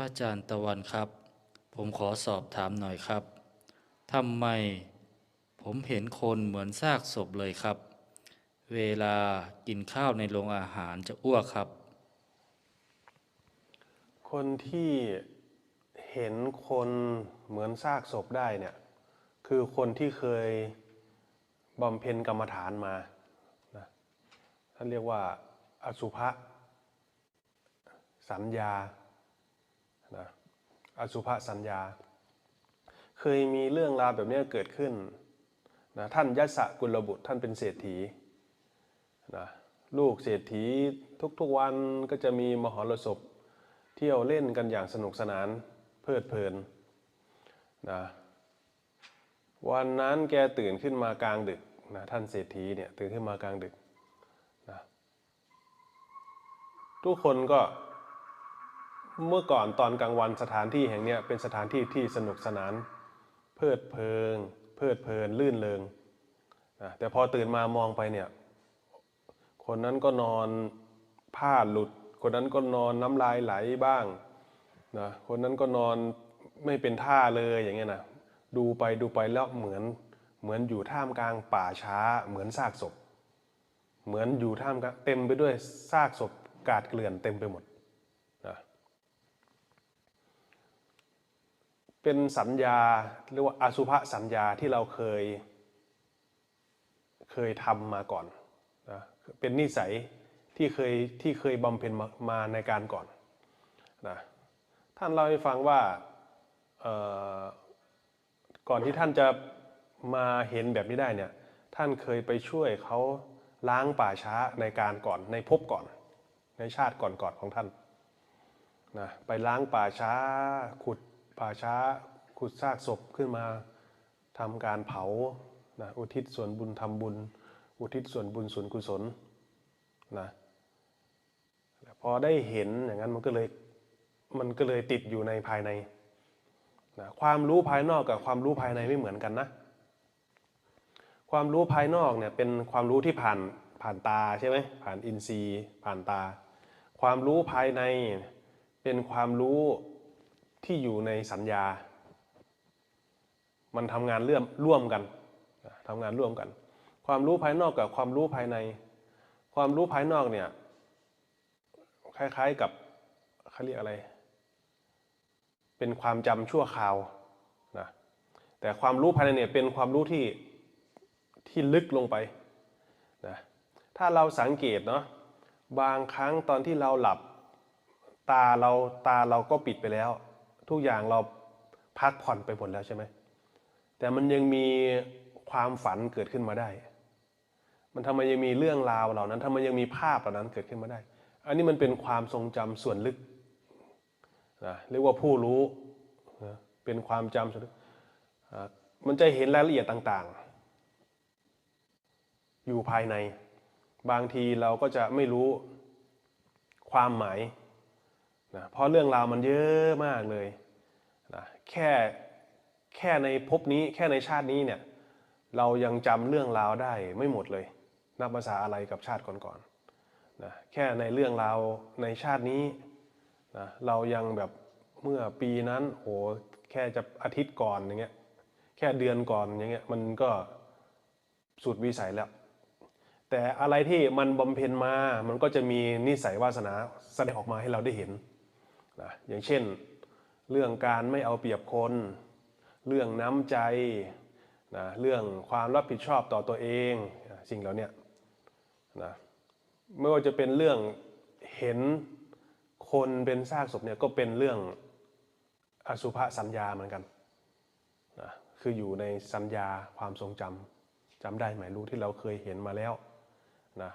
ระอาจารย์ตะวันครับ ผมขอสอบถามหน่อยครับทำไมผมเห็นคนเหมือนซากศพเลยครับ เวลากินข้าวในโรงอาหารจะอ้วกครับ คนที่เห็นคนเหมือนซากศพได้เนี่ย คือคนที่เคยบำเพ็ญกรรมฐานมานะท่านเรียกว่าอสุภะสัญญา อสุภะสัญญา เคยมีเรื่องราวแบบนี้เกิดขึ้นนะท่านยศกุลบุตรท่านเป็นเศรษฐีนะลูกเศรษฐีทุกๆวันก็จะมีมหรสพเที่ยวเล่นกันอย่างสนุกสนานเพลิดเพลินนะวันนั้นแกตื่นขึ้นมากลางดึกนะท่านเศรษฐีเนี่ยตื่นขึ้นมากลางดึกนะทุกคนก็ เมื่อก่อนตอนกลางวันสถานที่แห่งนี้เป็นสถานที่ที่สนุกสนาน เพลิดเพลินเพลิดเพลินลื่นเริงนะแต่พอตื่นมามองไปเนี่ย คนนั้นก็นอนผ้าหลุด คนนั้นก็นอนน้ำลายไหลบ้างนะคนนั้นก็นอนไม่เป็นท่าเลยอย่างเงี้ยนะดูไปดูไปแล้วเหมือนเหมือนอยู่ท่ามกลางป่าช้า เหมือนซากศพ เหมือนอยู่ท่ามกลางเต็มไปด้วยซากศพกาดเกลื่อนเต็มไปหมดนะ เป็นสัญญาเรียกว่าอสุภะสัญญาที่เราเคย เคยทำมาก่อนนะเป็นนิสัยที่เคยที่เคยบำเพ็ญมามาในการก่อนนะท่านเล่าให้ฟังว่าเออก่อนที่ท่านจะมาเห็นแบบนี้ได้เนี่ยท่านเคยไปช่วยเขาล้างป่าช้าในการก่อนในภพก่อน ในชาติก่อนๆของท่านนะไปล้างป่าช้าขุด ป่าช้าขุดซากศพขึ้นมาทำการเผานะอุทิศส่วนบุญทำบุญ อุทิศส่วนบุญส่วนกุศลนะพอได้เห็นอย่างนั้นมันก็เลยมันก็เลยติดอยู่ในภายในนะความรู้ภายนอกกับความรู้ภายในไม่เหมือนกันนะ ความรู้ภายนอกเนี่ยเป็นความรู้ที่ผ่านผ่านตาใช่ไหมผ่านอินทรีย์ ผ่านตา ความรู้ภายในเป็นความรู้ ที่อยู่ในสัญญา มันทำงานเร่วมร่วมกันทำงานร่วมกัน ความรู้ภายนอกกับความรู้ภายใน ความรู้ภายนอกเนี่ยคล้ายๆกับเขาเรียกอะไร เป็นความจำชั่วคราวนะแต่ความรู้ภายในเนี่ยเป็นความรู้ที่ที่ลึกลงไปนะถ้าเราสังเกตเนาะบางครั้งตอนที่เราหลับ ตาเราตาเราก็ปิดไปแล้ว ทุกอย่างเราพักผ่อนไปหมดแล้วใช่ไหมแต่มันยังมีความฝันเกิดขึ้นมาได้ มันทำไมยังมีเรื่องราวเหล่านั้นทำไมยังมีภาพเหล่านั้นเกิดขึ้นมาได้ อันนี้มันเป็นความทรงจำส่วนลึกนะเรียกว่าผู้รู้นะเป็นความจำส่วนลึกมันจะเห็นรายละเอียดต่างๆ อยู่ภายใน บางทีเราก็จะไม่รู้ความหมาย นะเพราะเรื่องราวมันเยอะมากเลยนะแค่แค่ในภพนี้แค่ในชาตินี้เนี่ยเรายังจำเรื่องราวได้ไม่หมดเลย นับภาษาอะไรกับชาติก่อนๆนะแค่ในเรื่องราวในชาตินี้นะเรายังแบบเมื่อปีนั้นโหแค่จะอาทิตย์ก่อนอย่างเงี้ยแค่เดือนก่อนอย่างเงี้ยมันก็สุดวิสัยแล้ว แต่อะไรที่มันบำเพ็ญมามันก็จะมีนิสัยวาสนาแสดงออกมาให้เราได้เห็น นะอย่างเช่น เรื่องการไม่เอาเปรียบคน เรื่องน้ำใจนะเรื่องความรับผิดชอบต่อตัวเองสิ่งเหล่านี้นะไม่ว่าจะเป็นเรื่องเห็นคนเป็นซากศพเนี่ยก็เป็นเรื่องอสุภะสัญญาเหมือนกันนะคืออยู่ในสัญญาความทรงจำจำได้ไหมรู้ที่เราเคยเห็นมาแล้วนะ